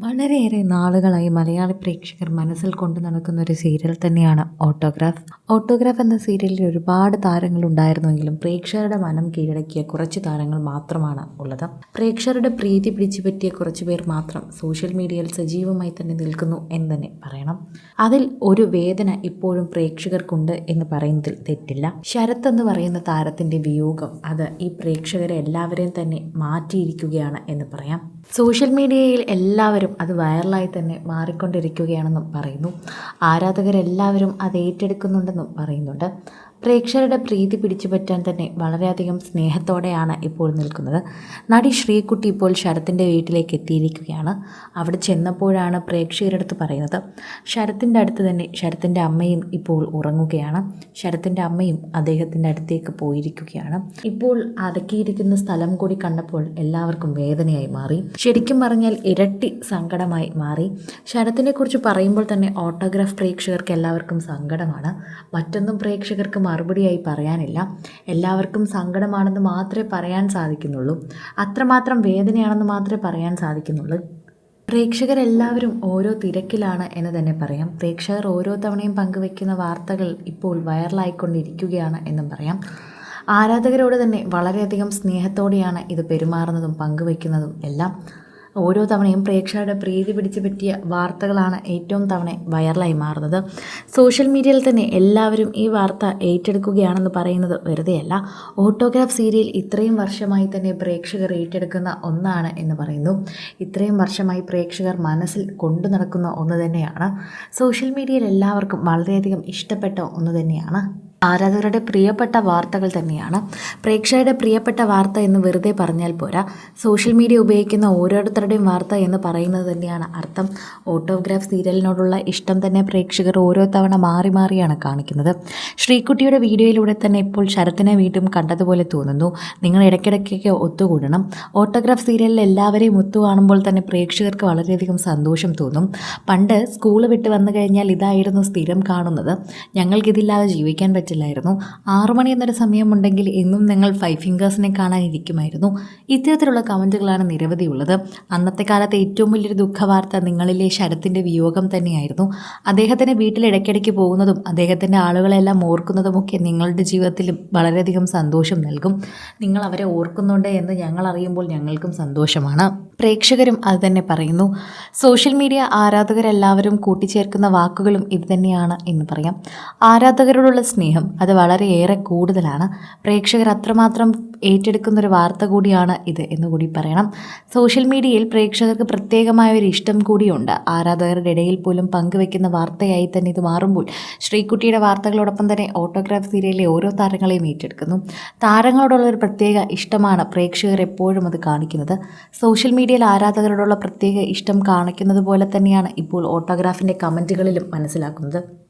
വളരെയേറെ നാളുകളായി മലയാളി പ്രേക്ഷകർ മനസ്സിൽ കൊണ്ടു നടക്കുന്ന ഒരു സീരിയൽ തന്നെയാണ് ഓട്ടോഗ്രാഫ്. ഓട്ടോഗ്രാഫ് എന്ന സീരിയലിൽ ഒരുപാട് താരങ്ങൾ ഉണ്ടായിരുന്നുവെങ്കിലും പ്രേക്ഷകരുടെ മനം കീഴടക്കിയ കുറച്ച് താരങ്ങൾ മാത്രമാണ് ഉള്ളത്. പ്രേക്ഷകരുടെ പ്രീതി പിടിച്ചു പറ്റിയ കുറച്ച് പേർ മാത്രം സോഷ്യൽ മീഡിയയിൽ സജീവമായി തന്നെ നിൽക്കുന്നു എന്ന് തന്നെ പറയണം. അതിൽ ഒരു വേദന ഇപ്പോഴും പ്രേക്ഷകർക്കുണ്ട് എന്ന് പറയുന്നതിൽ തെറ്റില്ല. ശരത് എന്ന് പറയുന്ന താരത്തിന്റെ വിയോഗം അത് ഈ പ്രേക്ഷകരെ എല്ലാവരെയും തന്നെ മാറ്റിയിരിക്കുകയാണ് എന്ന് പറയാം. സോഷ്യൽ മീഡിയയിൽ എല്ലാവരും അത് വൈറലായി തന്നെ മാറിക്കൊണ്ടിരിക്കുകയാണെന്നും പറയുന്നു. ആരാധകരെല്ലാവരും അത് ഏറ്റെടുക്കുന്നുണ്ടെന്നും പറയുന്നുണ്ട്. പ്രേക്ഷകരുടെ പ്രീതി പിടിച്ചുപറ്റാൻ തന്നെ വളരെയധികം സ്നേഹത്തോടെയാണ് ഇപ്പോൾ നിൽക്കുന്നത്. നടി ശ്രീകുട്ടി ഇപ്പോൾ ശരത്തിന്റെ വീട്ടിലേക്ക് എത്തിയിരിക്കുകയാണ്. അവിടെ ചെന്നപ്പോഴാണ് പ്രേക്ഷകരുടെ അടുത്ത് പറയുന്നത് ശരത്തിന്റെ അടുത്ത് തന്നെ ശരത്തിന്റെ അമ്മയും ഇപ്പോൾ ഉറങ്ങുകയാണ്. ശരത്തിന്റെ അമ്മയും അദ്ദേഹത്തിന്റെ അടുത്തേക്ക് പോയിരിക്കുകയാണ്. ഇപ്പോൾ അടക്കിയിരിക്കുന്ന സ്ഥലം കൂടി കണ്ടപ്പോൾ എല്ലാവർക്കും വേദനയായി മാറി. ശരിക്കും പറഞ്ഞാൽ ഇരട്ടി സങ്കടമായി മാറി. ശരത്തിനെക്കുറിച്ച് പറയുമ്പോൾ തന്നെ ഓട്ടോഗ്രാഫ് പ്രേക്ഷകർക്ക് എല്ലാവർക്കും സങ്കടമാണ്. മറ്റൊന്നും പ്രേക്ഷകർക്ക് മറുപടിയായി പറയാനില്ല. എല്ലാവർക്കും സങ്കടമാണെന്ന് മാത്രമേ പറയാൻ സാധിക്കുന്നുള്ളൂ. അത്രമാത്രം വേദനയാണെന്ന് മാത്രമേ പറയാൻ സാധിക്കുന്നുള്ളൂ. പ്രേക്ഷകരെല്ലാവരും ഓരോ തിരക്കിലാണ് എന്ന് തന്നെ പറയാം. പ്രേക്ഷകർ ഓരോ തവണയും പങ്കുവെക്കുന്ന വാർത്തകൾ ഇപ്പോൾ വൈറലായിക്കൊണ്ടിരിക്കുകയാണ് എന്നും പറയാം. ആരാധകരോട് തന്നെ വളരെയധികം സ്നേഹത്തോടെയാണ് ഇത് പെരുമാറുന്നതും പങ്കുവെക്കുന്നതും എല്ലാം. ഓരോ തവണയും പ്രേക്ഷകരുടെ പ്രീതി പിടിച്ചു പറ്റിയ വാർത്തകളാണ് ഏറ്റവും തവണ വൈറലായി മാറുന്നത്. സോഷ്യൽ മീഡിയയിൽ തന്നെ എല്ലാവരും ഈ വാർത്ത ഏറ്റെടുക്കുകയാണെന്ന് പറയുന്നത് വെറുതെയല്ല. ഓട്ടോഗ്രാഫ് സീരിയൽ ഇത്രയും വർഷമായി തന്നെ പ്രേക്ഷകർ ഏറ്റെടുക്കുന്ന ഒന്നാണ് എന്ന് പറയുന്നു. ഇത്രയും വർഷമായി പ്രേക്ഷകർ മനസ്സിൽ കൊണ്ടു നടക്കുന്ന ഒന്ന് തന്നെയാണ്. സോഷ്യൽ മീഡിയയിൽ എല്ലാവർക്കും വളരെയധികം ഇഷ്ടപ്പെട്ട ഒന്ന് തന്നെയാണ്. ആരാധകരുടെ പ്രിയപ്പെട്ട വാർത്തകൾ തന്നെയാണ്. പ്രേക്ഷകരുടെ പ്രിയപ്പെട്ട വാർത്ത എന്ന് വെറുതെ പറഞ്ഞാൽ പോരാ. സോഷ്യൽ മീഡിയ ഉപയോഗിക്കുന്ന ഓരോരുത്തരുടെയും വാർത്ത എന്ന് പറയുന്നത് തന്നെയാണ് അർത്ഥം. ഓട്ടോഗ്രാഫ് സീരിയലിനോടുള്ള ഇഷ്ടം തന്നെ പ്രേക്ഷകർ ഓരോ തവണ മാറി മാറിയാണ് കാണിക്കുന്നത്. ശ്രീകുട്ടിയുടെ വീഡിയോയിലൂടെ തന്നെ ഇപ്പോൾ ശരത്തിനെ വീണ്ടും കണ്ടതുപോലെ തോന്നുന്നു. നിങ്ങൾ ഇടയ്ക്കിടയ്ക്കൊക്കെ ഒത്തുകൂടണം. ഓട്ടോഗ്രാഫ് സീരിയലിൽ എല്ലാവരെയും ഒത്തു കാണുമ്പോൾ തന്നെ പ്രേക്ഷകർക്ക് വളരെയധികം സന്തോഷം തോന്നും. പണ്ട് സ്കൂൾ വിട്ട് വന്നു കഴിഞ്ഞാൽ ഇതായിരുന്നു സ്ഥിരം കാണുന്നത്. ഞങ്ങൾക്കിതില്ലാതെ ജീവിക്കാൻ പറ്റില്ലായിരുന്നു. ആറു മണി എന്നൊരു സമയമുണ്ടെങ്കിൽ എന്നും നിങ്ങൾ ഫൈവ് ഫിംഗേഴ്സിനെ കാണാനിരിക്കുമായിരുന്നു. ഇത്തരത്തിലുള്ള കമന്റുകളാണ് നിരവധിയുള്ളത് അന്നത്തെ കാലത്തെ ഏറ്റവും വലിയൊരു ദുഃഖവാർത്ത നിങ്ങളിലെ ശരത്തിന്റെ വിയോഗം തന്നെയായിരുന്നു. അദ്ദേഹത്തിന്റെ വീട്ടിൽ ഇടയ്ക്കിടയ്ക്ക് പോകുന്നതും അദ്ദേഹത്തിന്റെ ആളുകളെല്ലാം ഓർക്കുന്നതുമൊക്കെ നിങ്ങളുടെ ജീവിതത്തിൽ വളരെയധികം സന്തോഷം നൽകും. നിങ്ങൾ അവരെ ഓർക്കുന്നുണ്ട് എന്ന് ഞങ്ങൾ അറിയുമ്പോൾ ഞങ്ങൾക്കും സന്തോഷമാണ്. പ്രേക്ഷകരും അത് തന്നെ പറയുന്നു. സോഷ്യൽ മീഡിയ ആരാധകരെല്ലാവരും കൂട്ടിച്ചേർക്കുന്ന വാക്കുകളും ഇത് തന്നെയാണ് എന്ന് പറയാം. ആരാധകരോടുള്ള സ്നേഹം അത് വളരെയേറെ കൂടുതലാണ്. പ്രേക്ഷകർ അത്രമാത്രം ഏറ്റെടുക്കുന്ന ഒരു വാർത്ത കൂടിയാണ് ഇത് എന്ന് കൂടി പറയണം. സോഷ്യൽ മീഡിയയിൽ പ്രേക്ഷകർക്ക് പ്രത്യേകമായ ഒരു ഇഷ്ടം കൂടിയുണ്ട്. ആരാധകരുടെ ഇടയിൽ പോലും പങ്കുവെക്കുന്ന വാർത്തയായി തന്നെ ഇത് മാറുമ്പോൾ ശ്രീകുട്ടിയുടെ വാർത്തകളോടൊപ്പം തന്നെ ഓട്ടോഗ്രാഫ് സീരിയലിലെ ഓരോ താരങ്ങളെയും ഏറ്റെടുക്കുന്നു. താരങ്ങളോടുള്ള ഒരു പ്രത്യേക ഇഷ്ടമാണ് പ്രേക്ഷകർ എപ്പോഴും അത് കാണിക്കുന്നത്. സോഷ്യൽ മീഡിയയിൽ ആരാധകരോടുള്ള പ്രത്യേക ഇഷ്ടം കാണിക്കുന്നത് പോലെ തന്നെയാണ് ഇപ്പോൾ ഓട്ടോഗ്രാഫിന്റെ കമന്റുകളിലും മനസ്സിലാക്കുന്നത്.